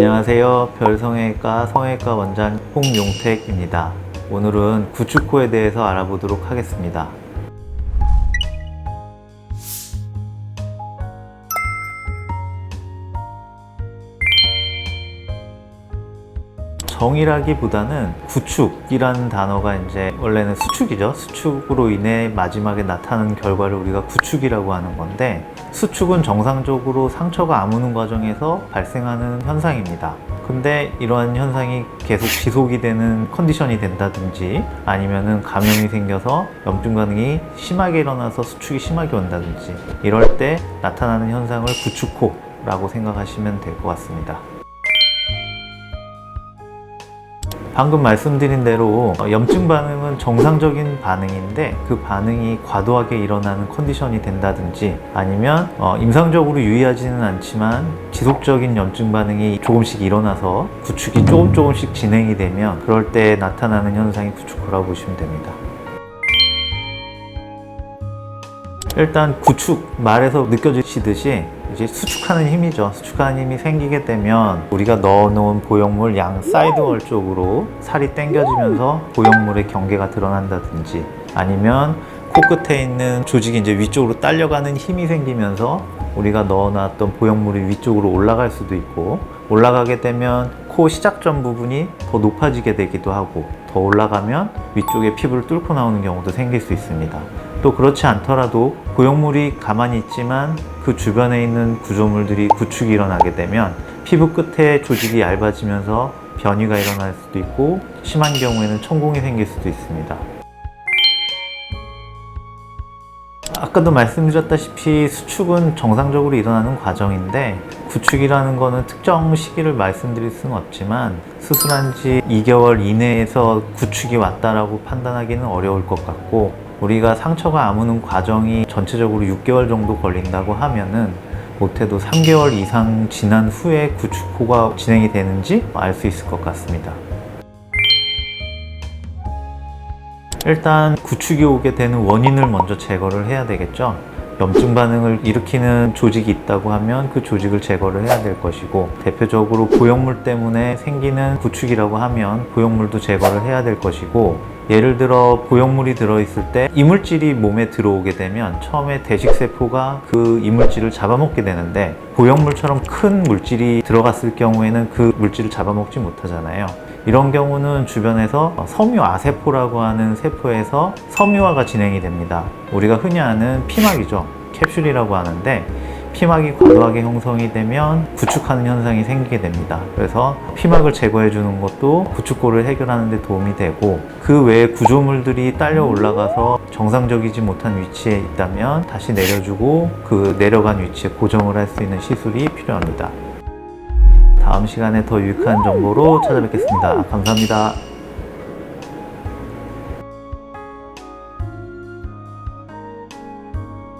안녕하세요. 별성형외과 성형외과 원장 홍용택입니다. 오늘은 구축코에 대해서 알아보도록 하겠습니다. 정이라기보다는 구축이라는 단어가 이제 원래는 수축이죠. 수축으로 인해 마지막에 나타나는 결과를 우리가 구축이라고 하는 건데 수축은 정상적으로 상처가 아무는 과정에서 발생하는 현상입니다. 근데 이러한 현상이 계속 지속이 되는 컨디션이 된다든지 아니면은 감염이 생겨서 염증 반응이 심하게 일어나서 수축이 심하게 온다든지 이럴 때 나타나는 현상을 구축호라고 생각하시면 될 것 같습니다. 방금 말씀드린 대로 어, 염증 반응은 정상적인 반응인데 그 반응이 과도하게 일어나는 컨디션이 된다든지 아니면 어, 임상적으로 유의하지는 않지만 지속적인 염증 반응이 조금씩 일어나서 구축이 조금 조금씩 진행이 되면 그럴 때 나타나는 현상이 구축호라고 보시면 됩니다. 일단 구축 말에서 느껴지시듯이 이제 수축하는 힘이죠. 수축하는 힘이 생기게 되면 우리가 넣어놓은 보형물 양 사이드월 쪽으로 살이 당겨지면서 보형물의 경계가 드러난다든지 아니면 코끝에 있는 조직이 이제 위쪽으로 딸려가는 힘이 생기면서 우리가 넣어놨던 보형물이 위쪽으로 올라갈 수도 있고 올라가게 되면 코 시작점 부분이 더 높아지게 되기도 하고 더 올라가면 위쪽에 피부를 뚫고 나오는 경우도 생길 수 있습니다. 또 그렇지 않더라도 보형물이 가만히 있지만 그 주변에 있는 구조물들이 구축이 일어나게 되면 피부 끝에 조직이 얇아지면서 변이가 일어날 수도 있고 심한 경우에는 천공이 생길 수도 있습니다. 아까도 말씀드렸다시피 수축은 정상적으로 일어나는 과정인데 구축이라는 거는 특정 시기를 말씀드릴 수는 없지만 수술한 지 2개월 이내에서 구축이 왔다라고 판단하기는 어려울 것 같고 우리가 상처가 아무는 과정이 전체적으로 6개월 정도 걸린다고 하면은 못해도 3개월 이상 지난 후에 구축호가 진행이 되는지 알 수 있을 것 같습니다. 일단 구축이 오게 되는 원인을 먼저 제거를 해야 되겠죠. 염증 반응을 일으키는 조직이 있다고 하면 그 조직을 제거를 해야 될 것이고 대표적으로 보형물 때문에 생기는 구축이라고 하면 보형물도 제거를 해야 될 것이고 예를 들어 보형물이 들어있을 때 이물질이 몸에 들어오게 되면 처음에 대식세포가 그 이물질을 잡아먹게 되는데 보형물처럼 큰 물질이 들어갔을 경우에는 그 물질을 잡아먹지 못하잖아요. 이런 경우는 주변에서 섬유 아세포라고 하는 세포에서 섬유화가 진행이 됩니다. 우리가 흔히 아는 피막이죠. 캡슐이라고 하는데 피막이 과도하게 형성이 되면 구축하는 현상이 생기게 됩니다. 그래서 피막을 제거해 주는 것도 구축골을 해결하는 데 도움이 되고 그 외에 구조물들이 딸려 올라가서 정상적이지 못한 위치에 있다면 다시 내려주고 그 내려간 위치에 고정을 할 수 있는 시술이 필요합니다. 다음 시간에 더 유익한 정보로 찾아뵙겠습니다. 감사합니다.